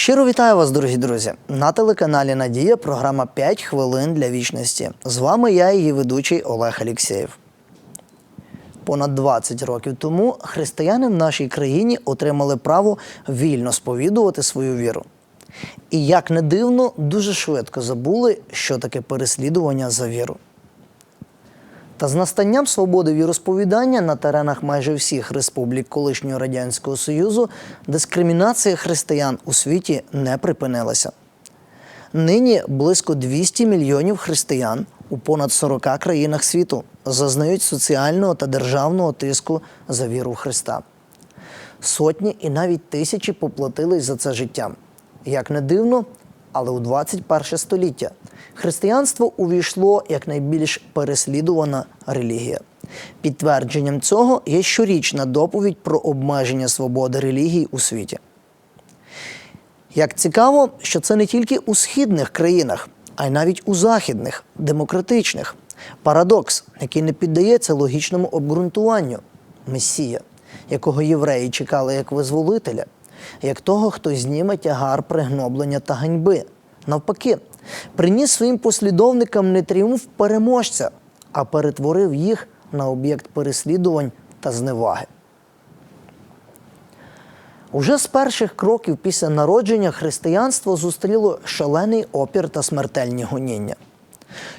Щиро вітаю вас, дорогі друзі! На телеканалі Надія програма «5 хвилин для вічності. З вами я, її ведучий Олег Алєксєєв. Понад 20 років тому християни в нашій країні отримали право вільно сповідувати свою віру. І як не дивно, дуже швидко забули, що таке переслідування за віру. Та з настанням свободи віросповідання на теренах майже всіх республік колишнього радянського союзу дискримінація християн у світі не припинилася. Нині близько 200 мільйонів християн у понад 40 країнах світу зазнають соціального та державного тиску за віру в Христа. Сотні і навіть тисячі поплатились за це життям. Як не дивно, але у 21 століття християнство увійшло як найбільш переслідувана релігія. Підтвердженням цього є щорічна доповідь про обмеження свободи релігій у світі. Як цікаво, що це не тільки у східних країнах, а й навіть у західних, демократичних. Парадокс, який не піддається логічному обґрунтуванню Месія, якого євреї чекали як визволителя, як того, хто зніме тягар пригноблення та ганьби. Навпаки, приніс своїм послідовникам не тріумф переможця, а перетворив їх на об'єкт переслідувань та зневаги. Уже з перших кроків після народження християнство зустріло шалений опір та смертельні гоніння.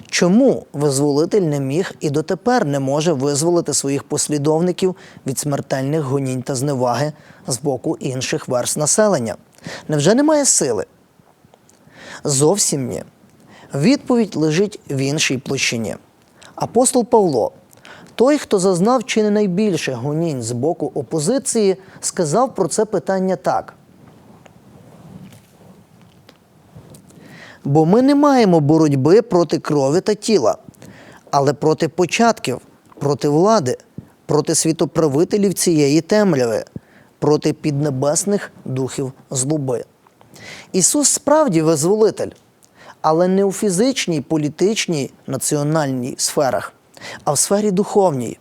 Чому визволитель не міг і дотепер не може визволити своїх послідовників від смертельних гонінь та зневаги з боку інших верст населення? Невже немає сили? Зовсім ні. Відповідь лежить в іншій площині. Апостол Павло, той, хто зазнав чи не найбільше гонінь з боку опозиції, сказав про це питання так. Бо ми не маємо боротьби проти крові та тіла, але проти початків, проти влади, проти світоправителів цієї темряви, проти піднебесних духів злоби. Ісус справді визволитель, але не у фізичній, політичній, національній сферах, а в сфері духовній.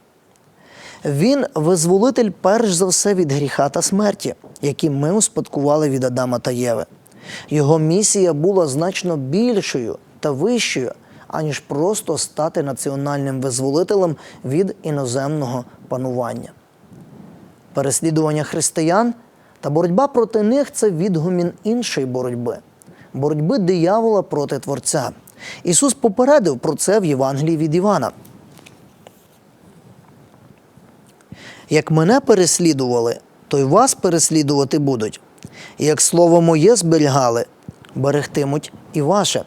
Він визволитель перш за все від гріха та смерті, які ми успадкували від Адама та Єви. Його місія була значно більшою та вищою, аніж просто стати національним визволителем від іноземного панування. Переслідування християн та боротьба проти них це відгумін іншої боротьби боротьби диявола проти Творця. Ісус попередив про це в Євангелії від Івана. Як мене переслідували, то й вас переслідувати будуть. І як слово моє зберігали, берегтимуть і ваше.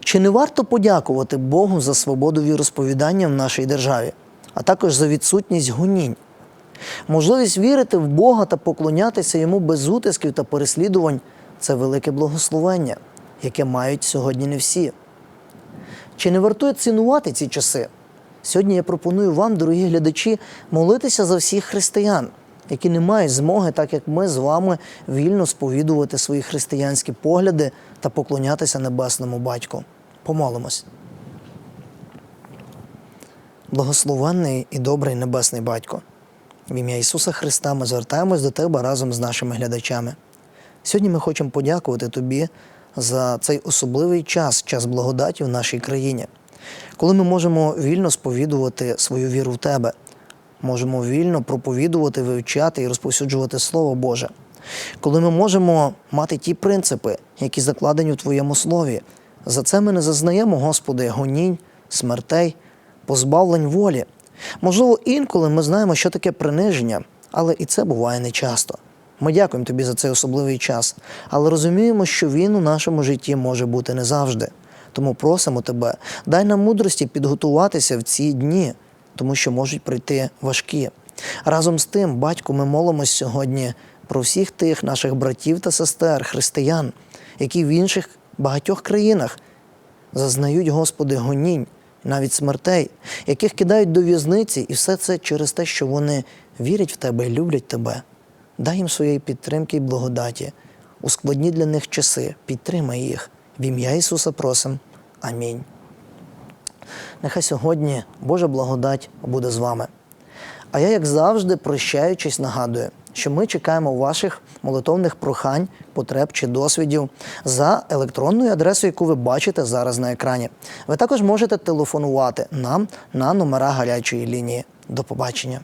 Чи не варто подякувати Богу за свободу віросповідання в нашій державі, а також за відсутність гонінь? Можливість вірити в Бога та поклонятися йому без утисків та переслідувань це велике благословення, яке мають сьогодні не всі. Чи не вартує цінувати ці часи? Сьогодні я пропоную вам, дорогі глядачі, молитися за всіх християн, які не мають змоги, так як ми з вами, вільно сповідувати свої християнські погляди та поклонятися небесному батьку. Помолимось. Благословенний і добрий небесний батько. В ім'я Ісуса Христа ми звертаємось до Тебе разом з нашими глядачами. Сьогодні ми хочемо подякувати Тобі за цей особливий час, час благодаті в нашій країні, коли ми можемо вільно сповідувати свою віру в Тебе, можемо вільно проповідувати, вивчати і розповсюджувати Слово Боже, коли ми можемо мати ті принципи, які закладені у Твоєму слові. За це ми не зазнаємо, Господи, гонінь, смертей, позбавлень волі. Можливо, інколи ми знаємо, що таке приниження, але і це буває нечасто. Ми дякуємо тобі за цей особливий час, але розуміємо, що він у нашому житті може бути не завжди. Тому просимо тебе, дай нам мудрості підготуватися в ці дні, тому що можуть прийти важкі. Разом з тим, батько, ми молимось сьогодні про всіх тих наших братів та сестер, християн, які в інших багатьох країнах зазнають, Господи, гонінь, навіть смертей, яких кидають до в'язниці, і все це через те, що вони вірять в тебе люблять тебе. Дай їм своєї підтримки і благодаті. У складні для них часи підтримай їх. В ім'я Ісуса просим. Амінь. Нехай сьогодні Божа благодать буде з вами. А я, як завжди, прощаючись, нагадую, що ми чекаємо ваших молитовних прохань, потреб чи досвідів за електронною адресою, яку ви бачите зараз на екрані. Ви також можете телефонувати нам на номера гарячої лінії. До побачення.